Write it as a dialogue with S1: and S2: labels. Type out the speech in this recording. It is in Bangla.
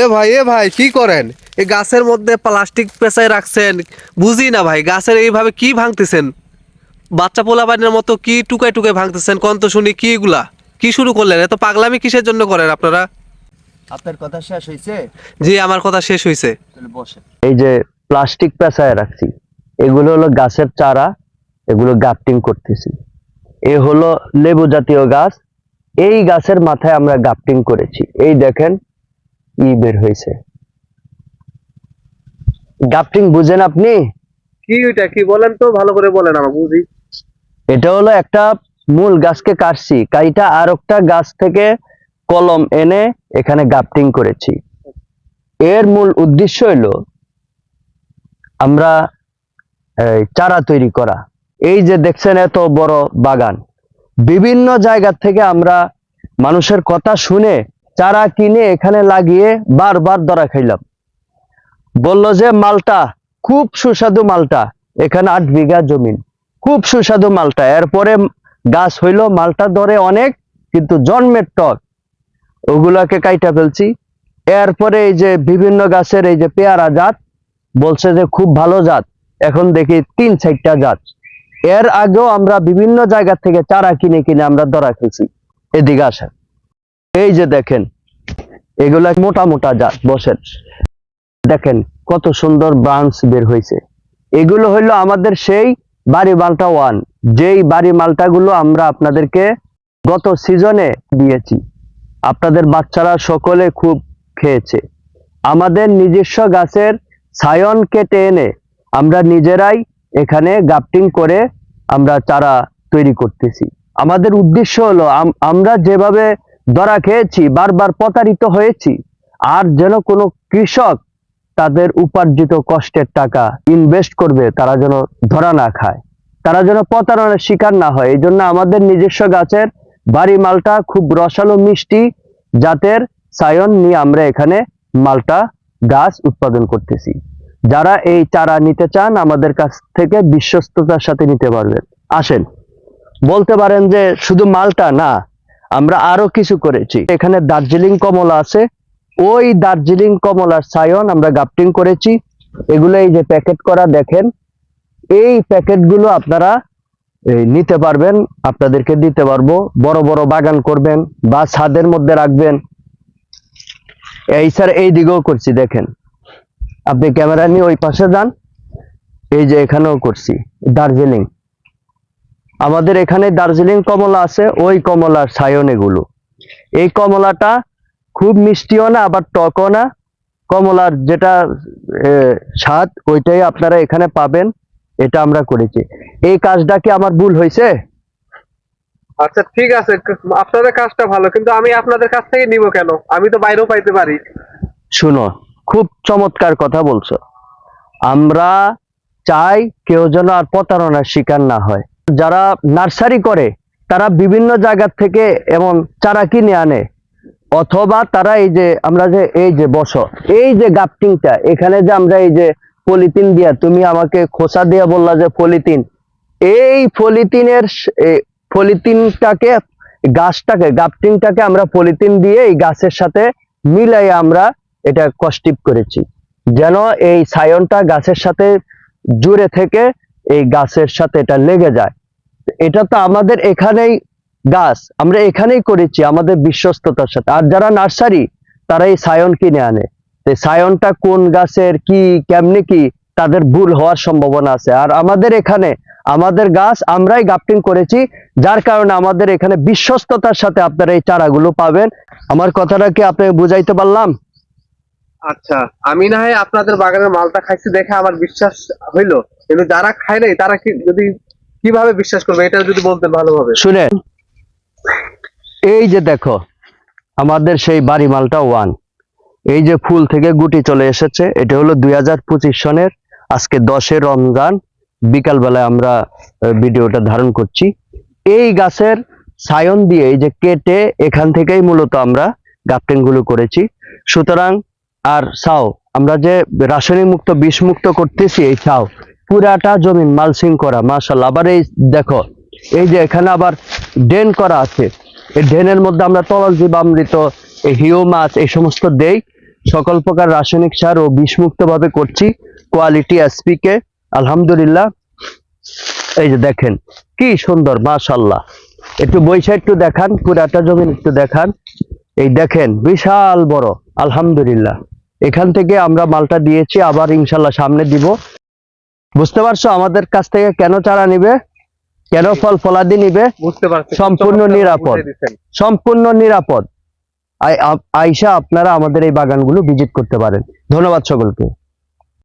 S1: এ ভাই এ ভাই কি করেন? এই গাছের মধ্যে প্লাস্টিক পেঁচাই রাখছেন। বুঝি না ভাই গাছের এইভাবে কি ভাঙতেছেন? বাচ্চা পোলা বানের মতো কি টুকায় টুকায় ভাঙতেছেন? কন তো শুনি কি এগুলা? কি শুরু করলেন? এত পাগলামি কিসের জন্য করেন আপনারা?
S2: আপনার কথা শেষ হয়েছে
S1: জি আমার কথা শেষ হয়েছে
S3: এই যে প্লাস্টিক পেঁচায় রাখছি এগুলো হলো গাছের চারা এগুলো গাফটিং করতেছি। এ হলো লেবু জাতীয় গাছ এই গাছের মাথায় আমরা গাফটিং করেছি। এই দেখেন ই বের হয়েছে। গাফটিং বুঝেন আপনি?
S1: কি ওইটা? কি বলেন তো? ভালো করে বলেন আমার বুঝি।
S3: এটা হলো একটা মূল গাছকে কাটছি। কাইটা আর একটা গাছ থেকে কলম এনে এখানে গাফটিং করেছি। এর মূল উদ্দেশ্য হলো আমরা চারা তৈরি করা। এই যে দেখছেন এত বড় বাগান। বিভিন্ন জায়গা থেকে আমরা মানুষের কথা শুনে চারা কিনে এখানে লাগিয়ে বারবার ধরা খাইলাম। বলল যে, মালটা, খুব সুস্বাদু মালটা। এখানে আট বিঘা জমিন খুব সুস্বাদু মালটা। এরপরে গাছ হইল, মালটা ধরে অনেক, কিন্তু জন্মের টক। ওগুলাকে কাইটা ফেলছি। এরপরে এই যে বিভিন্ন গাছের এই যে পেয়ারা জাত, বলছে যে, খুব ভালো জাত। এখন দেখি তিন চারটা জাত এর আগেও আমরা বিভিন্ন জায়গা থেকে চারা কিনে কিনে আমরা ধরা খেয়েছি। এদিকে আসেন। এই যে দেখেন, এগুলা মোটা মোটা জাত বসেন। দেখেন কত সুন্দর ব্রাঞ্চ বের হয়েছে এগুলো হইল আমাদের সেই বাড়ি মালটা ওয়ান যেই বাড়ি মালটাগুলো আমরা আপনাদেরকে গত সিজনে দিয়েছি। আপনাদের বাচ্চারা সকলে খুব খেয়েছে। আমাদের নিজস্ব গাছের সায়ন কেটে এনে আমরা নিজেরাই এখানে গাফটিং করে আমরা চারা তৈরি করতেছি। আমাদের উদ্দেশ্য হলো আম- আমরা যেভাবে ধরা খেয়েছি, বারবার প্রতারিত হয়েছি। আর যেন কোনো কৃষক তাদের উপার্জিত কষ্টের টাকা ইনভেস্ট করবে, তারা যেন ধরা না খায়। তারা যেন প্রতারণার শিকার না হয়। এই জন্য আমাদের নিজস্ব গাছের বাড়ি মালটা খুব রসালো মিষ্টি জাতের সায়ন নিয়ে আমরা এখানে মালটা, গাছ উৎপাদন করতেছি। যারা এই চারা নিতে চান, আমাদের কাছ থেকে বিশ্বস্ততার সাথে নিতে পারবেন। আসেন। বলতে পারেন যে শুধু মালটা না আমরা আরও কিছু করেছি। এখানে দার্জিলিং কমলা আছে। ওই দার্জিলিং কমলার সায়ন আমরা গাফটিং করেছি। এগুলো এই যে প্যাকেট করা দেখেন, এই প্যাকেটগুলো আপনারা নিতে পারবেন, আপনাদেরকে দিতে পারব। বড় বড় বাগান করবেন বা ছাদের মধ্যে রাখবেন। এই স্যার, এই দিকেও করছি, দেখেন। আপনি ক্যামেরা নিয়ে ওই পাশে যান। এই যে এখানেও করছি, দার্জিলিং। আমাদের এখানে দার্জিলিং কমলা আছে ওই কমলার সায়ন এগুলো। এই কমলাটা খুব মিষ্টিও না আবার টকও না। কমলার যেটা স্বাদ ওইটাই আপনারা এখানে পাবেন এটা আমরা করেছি। এই কাজটা কি আমার ভুল হয়েছে?
S1: আচ্ছা ঠিক আছে আপনাদের কাজটা ভালো কিন্তু আমি আপনাদের কাছ থেকে নিব কেন? আমি তো বাইরেও পাইতে পারি।
S3: শুনো খুব চমৎকার কথা বলছো। আমরা চাই কেউ যেন আর প্রতারণার শিকার না হয়। যারা নার্সারি করে, তারা বিভিন্ন জায়গা থেকে এমন চারা কিনে আনে। অথবা তারা এই যে আমরা যে, এই যে বসো, এই যে গাপটিংটা, এখানে যে আমরা এই যে পলিথিন দিয়া, তুমি আমাকে খোসা দিয়া বললা যে পলিথিন, এই পলিথিনের পলিথিনটাকে, গাছটাকে, গাপটিংটাকে আমরা পলিথিন দিয়ে এই গাছের সাথে মিলাই আমরা এটা কষ্টিপ করেছি। যেন এই সায়নটা গাছের সাথে জুড়ে থেকে এই গাছের সাথে এটা লেগে যায়। এটা তো আমাদের এখানেই গাছ, আমরা এখানেই করেছি আমাদের বিশ্বস্ততার সাথে। আর যারা নার্সারি তারা এই সায়ন কিনে আনে। সায়নটা কোন গাছের কি, কেমনে কি, তাদের ভুল হওয়ার সম্ভাবনা আছে। আর আমাদের এখানে, আমাদের গাছ আমরাই গাফটিং করেছি, যার কারণে আমাদের এখানে বিশ্বস্ততার সাথে আপনারা এই চারাগুলো পাবেন। আমার কথাটা কি আপনাকে বুঝাইতে পারলাম?
S1: আচ্ছা আমি না হয় আপনাদের বাগানের মালটা খাইছি দেখে আমার বিশ্বাস হইল। কিন্তু যারা খায় নাই, তারা কি, যদি কীভাবে বিশ্বাস করবে? এটা যদি বলতেন ভালোভাবে।
S3: শুনেন, এই যে দেখো, আমাদের সেই বাড়ি মালটা ওয়ান। এই যে ফুল থেকে গুটি চলে এসেছে, এটা হলো দুই হাজার পঁচিশ সনের, আজকে দশে রমজান, বিকালবেলায় আমরা ভিডিওটা ধারণ করছি। এই গাছের সায়ন দিয়ে, এই যে কেটে এখান থেকেই মূলত আমরা গাফটিংগুলো করেছি। সুতরাং, আর সাও আমরা যে রাসায়নিক মুক্ত বিষ মুক্ত করতেছি এই সাও পুরাটা জমিন মালসিং করা মাশাল্লাহ আবার এই দেখো, এই যে এখানে আবার ড্রেন করা আছে। এই ড্রেনের মধ্যে আমরা তরল জীবামৃত এই হিউ মাছ, এই সমস্ত দেই। সকল প্রকার রাসায়নিক সার ও বিষমুক্ত ভাবে করছি, কোয়ালিটি এসপি কে আলহামদুলিল্লাহ। এই যে দেখেন, কি সুন্দর মাশাল্লাহ একটু বৈশা একটু দেখান, পুরাটা জমিন একটু দেখান। এই দেখেন, বিশাল বড়, আলহামদুলিল্লাহ। এখান থেকে আমরা মালটা দিয়েছি, আবার ইনশাল্লাহ সামনে দিব। বুঝতে পারছ? আমাদের কাছ থেকে কেন চারা নিবে? কেন ফল ফলাদি নিবে?
S1: বুঝতে পারছ।
S3: সম্পূর্ণ নিরাপদ। সম্পূর্ণ নিরাপদ। আইসা আপনারা আমাদের এই বাগানগুলো ভিজিট করতে পারেন। ধন্যবাদ সকলকে।